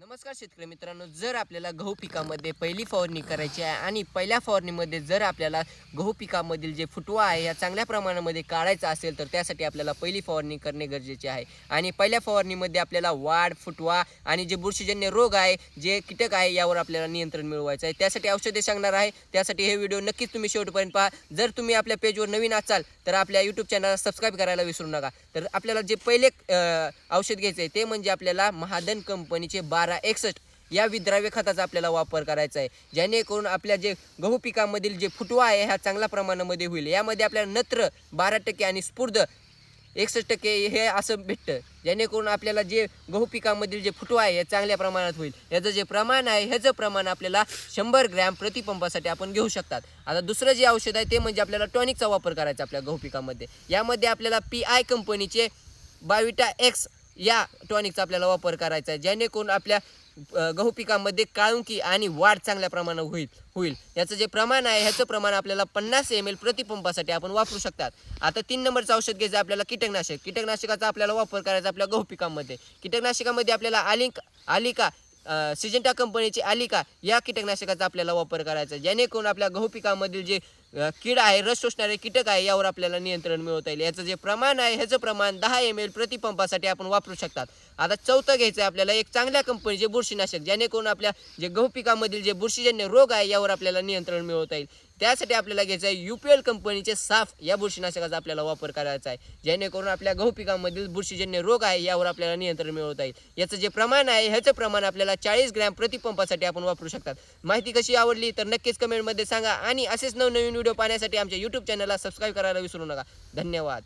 नमस्कार शेतकरी मित्रांनो जर आपल्याला गहू पिकामध्ये पहिली फवारणी करायची आहे आणि पहिल्या फवारणीमध्ये जर आपल्याला गहू पिकामधील जे फुटवा आहे या चांगल्या प्रमाणामध्ये काढायचा असेल तर त्यासाठी आपल्याला पहिली फवारणी करणे गरजेचे आहे. आणि पहिल्या फवारणीमध्ये आपल्याला वाढ फुटवा आणि जे बुरशीजन्य रोग आहे जे कीटक आहे यावर आपल्याला नियंत्रण मिळवायचं आहे. त्यासाठी औषधे सांगणार आहे. त्यासाठी हे व्हिडिओ नक्कीच तुम्ही शेवटपर्यंत पहा. जर तुम्ही आपल्या पेजवर नवीन असाल तर आपल्या यूट्यूब चॅनलला सबस्क्राईब करायला विसरू नका. तर आपल्याला जे पहिले औषध घ्यायचं आहे ते म्हणजे आपल्याला महादन कंपनीचे बार एकसष्ट या विद्राव्य खताचा आपल्याला वापर करायचा आहे. जेणेकरून आपल्या जे गहू पिकामधील जे फुटवा आहे ह्या चांगल्या प्रमाणामध्ये होईल. यामध्ये आपल्याला नत्र बारा टक्के आणि स्फूर्द एकसष्ट टक्के हे असं भेटतं. जेणेकरून आपल्याला जे गहू पिकामधील जे फुटवा आहे हे चांगल्या प्रमाणात होईल. याचं जे प्रमाण आहे ह्याचं प्रमाण आपल्याला शंभर ग्रॅम प्रतिपंपासाठी आपण घेऊ शकतात. आता दुसरं जे औषध आहे ते म्हणजे आपल्याला टॉनिकचा वापर करायचा आपल्या गहू पिकामध्ये. यामध्ये आपल्याला पी आय कंपनीचे बाविटा एक्स या टॉनिकचा आपल्याला वापर करायचा आहे जेणेकरून आपल्या गहू पिकामध्ये काळुंकी आणि वाढ चांगल्या प्रमाणात होईल होईल. याचं जे प्रमाण आहे ह्याचं प्रमाण आपल्याला पन्नास एम एल प्रतिपंपासाठी आपण वापरू शकतात. आता तीन नंबरचं औषध घ्यायचं आहे आपल्याला कीटकनाशक. कीटकनाशकाचा आपल्याला वापर करायचा आपल्या गहू पिकामध्ये. कीटकनाशकामध्ये आपल्याला आलिक आलिका सिजेंटा कंपनीची आलिका या कीटकनाशकाचा आपल्याला वापर करायचा जेणेकरून आपल्या गहू पिकामधील जे कीड आहे रस शोषणारे कीटक आहे यावर आपल्याला नियंत्रण मिळवता येईल. याचं जे प्रमाण आहे ह्याचं प्रमाण दहा एम एल प्रतिपंपासाठी आपण वापरू शकतात. आता चौथं घ्यायचं आहे आपल्याला एक चांगल्या कंपनीचे बुरशीनाशक जेणेकरून आपल्या जे गहू पिकामधील जे बुरशीजन्य रोग आहे यावर आपल्याला नियंत्रण मिळवता येईल. त्यासाठी आपल्याला घ्यायचं आहे यू पी एल कंपनीचे साफ या बुरशीनाशकाचा आपल्याला वापर करायचा आहे. जेणेकरून आपल्या गहू पिकामधील बुरशीजन्य रोग आहे यावर आपल्याला नियंत्रण मिळवता येईल. याचं जे प्रमाण आहे ह्याचं प्रमाण आपल्याला चाळीस ग्रॅम प्रतिपंपासाठी आपण वापरू शकतात. माहिती कशी आवडली तर नक्कीच कमेंटमध्ये सांगा. आणि असेच नवनवीन व्हिडिओ पाहण्यासाठी आमच्या यूट्यूब चॅनलला सबस्क्राईब करायला विसरू नका. धन्यवाद.